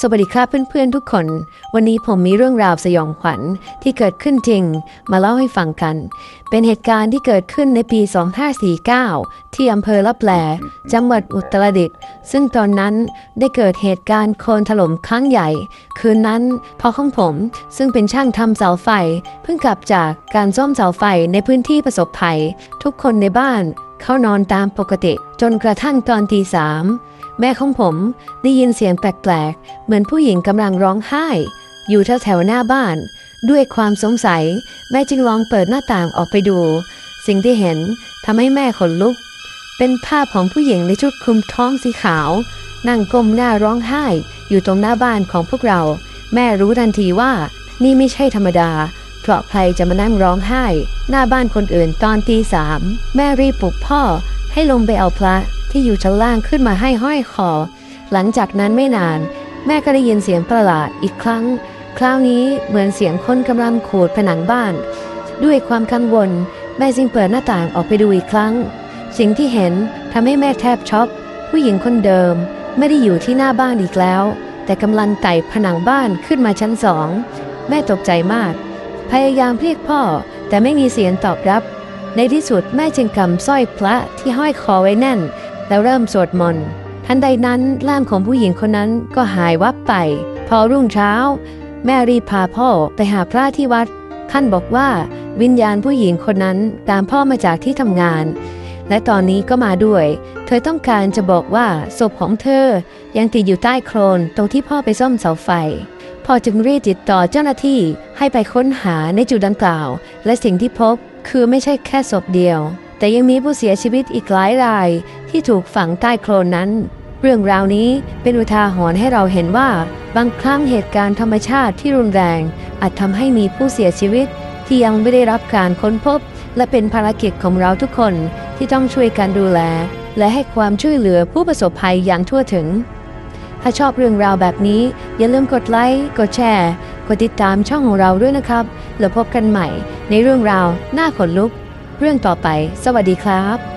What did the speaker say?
สวัสดีครับเพื่อนๆทุกคน วันนี้ผมมีเรื่องราวสยองขวัญที่เกิดขึ้นจริง มาเล่าให้ฟังกัน เป็นเหตุการณ์ที่เกิดขึ้นในปี 2549 ที่อำเภอละแปลจังหวัดอุตรดิตถ์ซึ่งตอนนั้นได้เกิดเหตุการณ์โคลนถล่มครั้งใหญ่ คืนนั้นพ่อของผมซึ่งเป็นช่างทำเสาไฟ เพิ่งกลับจากการซ่อมเสาไฟในพื้นที่ประสบภัย ทุกคนในบ้าน เข้านอนตามปกติ จนกระทั่งตอนตีสาม แม่ของผมได้ยินเสียงแปลกๆ เหมือนผู้หญิงกำลังร้องไห้ อยู่แถวๆหน้าบ้าน ด้วยความสงสัย แม่จึงลองเปิดหน้าต่างออกไปดู สิ่งที่เห็นทำให้แม่ขนลุก เป็นภาพของผู้หญิงในชุดคลุมท้องสีขาว นั่งก้มหน้าร้องไห้ อยู่ตรงหน้าบ้านของพวกเรา แม่รู้ทันทีว่า นี่ไม่ใช่ธรรมดา เพราะใครจะมานั่งร้องไห้ หน้าบ้านคนอื่นตอนตีสามแม่รีบปลุกพ่อให้ลงไปเอาพระ ที่อยู่ชั้นล่างขึ้นมาให้ห้อยคอ หลังจากนั้นไม่นาน แม่ก็ได้ยินเสียงประหลาดอีกครั้ง คราวนี้เหมือนเสียงคนกำลังขูดผนังบ้าน ด้วยความกังวล แม่จึงเปิดหน้าต่างออกไปดูอีกครั้ง สิ่งที่เห็นทำให้แม่แทบช็อกผู้หญิงคนเดิม ไม่ได้อยู่ที่หน้าบ้านอีกแล้ว แต่กำลังไต่ผนังบ้านขึ้นมาชั้นสองแม่ตกใจมาก พยายามเรียกพ่อ แต่ไม่มีเสียงตอบรับ ในที่สุดแม่จึงกำสร้อยพระที่ห้อยคอไว้แน่น แล้วเริ่มสวดมนต์ทันใดนั้นร่างของผู้หญิงคนนั้นก็หายวับไป พอรุ่งเช้า แม่รีบพาพ่อไปหาพระที่วัดท่านบอกว่าวิญญาณผู้หญิงคนนั้นตามพ่อมาจากที่ทำงาน และตอนนี้ก็มาด้วย เธอต้องการจะบอกว่าศพของเธอ ยังติดอยู่ใต้โคลนตรงที่พ่อไปซ่อมเสาไฟพ่อจึงรีบติดต่อเจ้าหน้าที่ให้ไปค้นหาในจุดดังกล่าว และสิ่งที่พบคือไม่ใช่แค่ศพเดียว แต่ยังมีผู้เสียชีวิตอีกหลายราย ที่ถูกฝังใต้โคลนนั้น เรื่องราวนี้เป็นอุทาหรณ์ให้เราเห็นว่า บางครั้งเหตุการณ์ธรรมชาติที่รุนแรง อาจทำให้มีผู้เสียชีวิต ที่ยังไม่ได้รับการค้นพบ และเป็นภารกิจของเราทุกคนที่ต้องช่วยกันดูแล และให้ความช่วยเหลือผู้ประสบภัยอย่างทั่วถึง ถ้าชอบเรื่องราวแบบนี้ อย่าลืมกดไลค์กดแชร์กดติดตามช่องของเราด้วยนะครับแล้วพบกันใหม่ในเรื่องราวหน้าขนลุก เรื่องต่อไป สวัสดีครับ